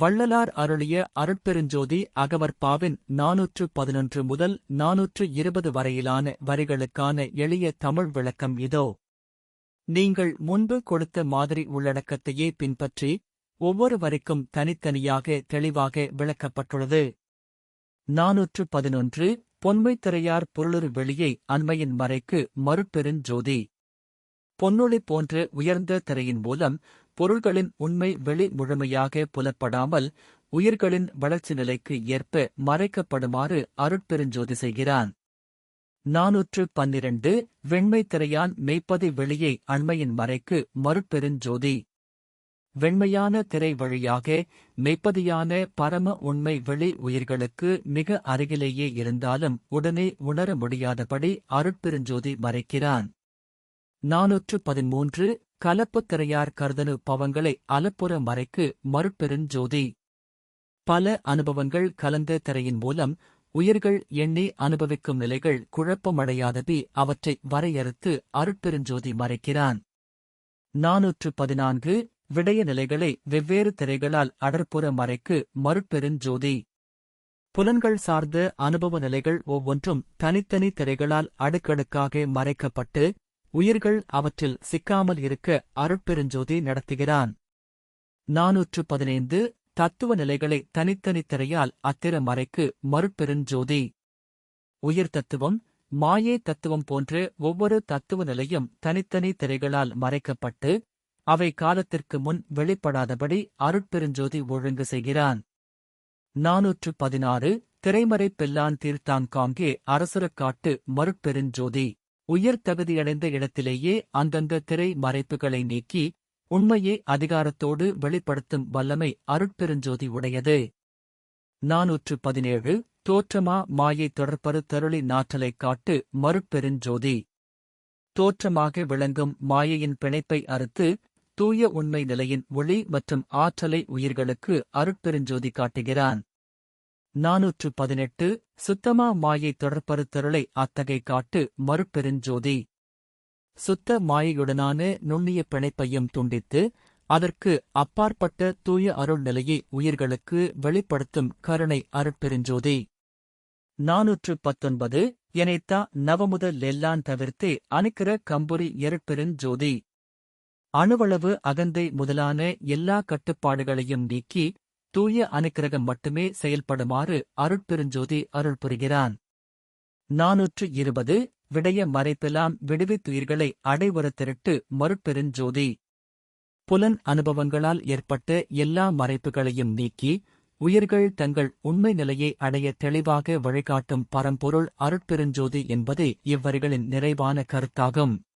வள்ளலார் அருளிய அருட்பெருஞ்சோதி அகவற்பாவின் நாநூற்று பதினொன்று முதல் நாநூற்று இருபது வரையிலான வரிகளுக்கான எளிய தமிழ் விளக்கம் இதோ. நீங்கள் முன்பு கொடுத்த மாதிரி உள்ளடக்கத்தையே பின்பற்றி ஒவ்வொரு வரிக்கும் தனித்தனியாக தெளிவாக விளக்கப்பட்டுள்ளது. நாநூற்று பதினொன்று பொன்மைத்திரையார் பொருளுரு வெளியை அண்மையின் மறைக்கு மறுப்பெருஞ்சோதி பொன்னொளி போன்ற உயர்ந்த திரையின் மூலம் பொருள்களின் உண்மை வெளி முழுமையாக புலப்படாமல் உயிர்களின் வளர்ச்சி நிலைக்கு ஏற்ப மறைக்கப்படுமாறு அருட்பெருஞ்சோதி செய்கிறான். நாநூற்று பன்னிரண்டு வெண்மை திரையான் மெய்ப்பதி வெளியை அண்மையின் மறைக்கு மறுபெருஞ்சோதி வெண்மையான திரை வழியாக மெய்ப்பதியான பரம உண்மை வெளி உயிர்களுக்கு மிக அருகிலேயே இருந்தாலும் உடனே உணர முடியாதபடி அருட்பெருஞ்சோதி மறைக்கிறான். நாநூற்று பதிமூன்று கலப்புத் திரையார் கருதனு பவங்களை அலப்புற மறைக்கு மறுப்பெருஞ்சோதி பல அனுபவங்கள் கலந்த திரையின் மூலம் உயிர்கள் எண்ணி அனுபவிக்கும் நிலைகள் குழப்பமடையாதபி அவற்றை வரையறுத்து அருட்பெருஞ்சோதி மறைக்கிறான். நாநூற்று பதினான்கு விடய நிலைகளை வெவ்வேறு திரைகளால் அடற்புற மறைக்கு மறுப்பெருஞ்சோதி புலன்கள் சார்ந்த அனுபவ நிலைகள் ஒவ்வொன்றும் தனித்தனி திரைகளால் அடுக்கடுக்காக மறைக்கப்பட்டு உயிர்கள் அவற்றில் சிக்காமல் இருக்க அருட்பெருஞ்சோதி நடத்துகிறான். நாநூற்று பதினைந்து தத்துவ நிலைகளை தனித்தனித்திரையால் அத்திர மறைக்கு மறுபெருஞ்சோதி உயிர் தத்துவம் மாயே தத்துவம் போன்ற ஒவ்வொரு தத்துவ நிலையும் தனித்தனி திரைகளால் மறைக்கப்பட்டு அவை காலத்திற்கு முன் வெளிப்படாதபடி அருட்பெருஞ்சோதி ஒழுங்கு செய்கிறான். நாநூற்று பதினாறு திரைமறை பெல்லான் தீர்த்தாங்காங்கே அரசுரக்காட்டு மறுபெருஞ்சோதி உயர் தகுதியடைந்த இடத்திலேயே அந்தந்த திரை மறைப்புகளை நீக்கி உண்மையை அதிகாரத்தோடு வெளிப்படுத்தும் வல்லமை அருட்பெருஞ்சோதி உடையது. நாநூற்று பதினேழு தோற்றமா மாயை தொடர்பரு தருளி நாற்றலைக் காட்டு மருட்பெருஞ்சோதி. தோற்றமாக விளங்கும் மாயையின் பிணைப்பை அறுத்து தூய உண்மை நிலையின் ஒளி மற்றும் ஆற்றலை உயிர்களுக்கு அருட்பெருஞ்சோதி காட்டுகிறான். நாநூற்று பதினெட்டு சுத்தமா மாயை தொடர்பருத்தருளை அத்தகை காட்டு மறுப்பெருஞ்சோதி சுத்த மாயையுடனான நுண்ணிய பிணைப்பையும் துண்டித்து அதற்கு அப்பாற்பட்ட தூய அருள் நிலையை உயிர்களுக்கு வெளிப்படுத்தும் கருணை அருட்பெருஞ்சோதி. நாநூற்று பத்தொன்பது எனைத்தா நவமுதல் லெல்லான் தவிர்த்தே அணுக்கிற கம்புரி எருட்பெருஞ்சோதி. அணுவளவு அகந்தை முதலான எல்லா கட்டுப்பாடுகளையும் நீக்கி தூய அனுக்கிரகம் மட்டுமே செயல்படுமாறு அருட்பெருஞ்சோதி அருள் புரிகிறான். நாநூற்று இருபது விடய மறைப்பெல்லாம் விடுவித்துயிர்களை அடைவர திரட்டு மறுபெருஞ்சோதி புலன் அனுபவங்களால் ஏற்பட்ட எல்லா மறைப்புகளையும் நீக்கி உயிர்கள் தங்கள் உண்மை நிலையை அடைய தெளிவாக வழிகாட்டும் பரம்பொருள் அருட்பெருஞ்சோதி என்பதே இவ்வரிகளின் நிறைவான கருத்தாகும்.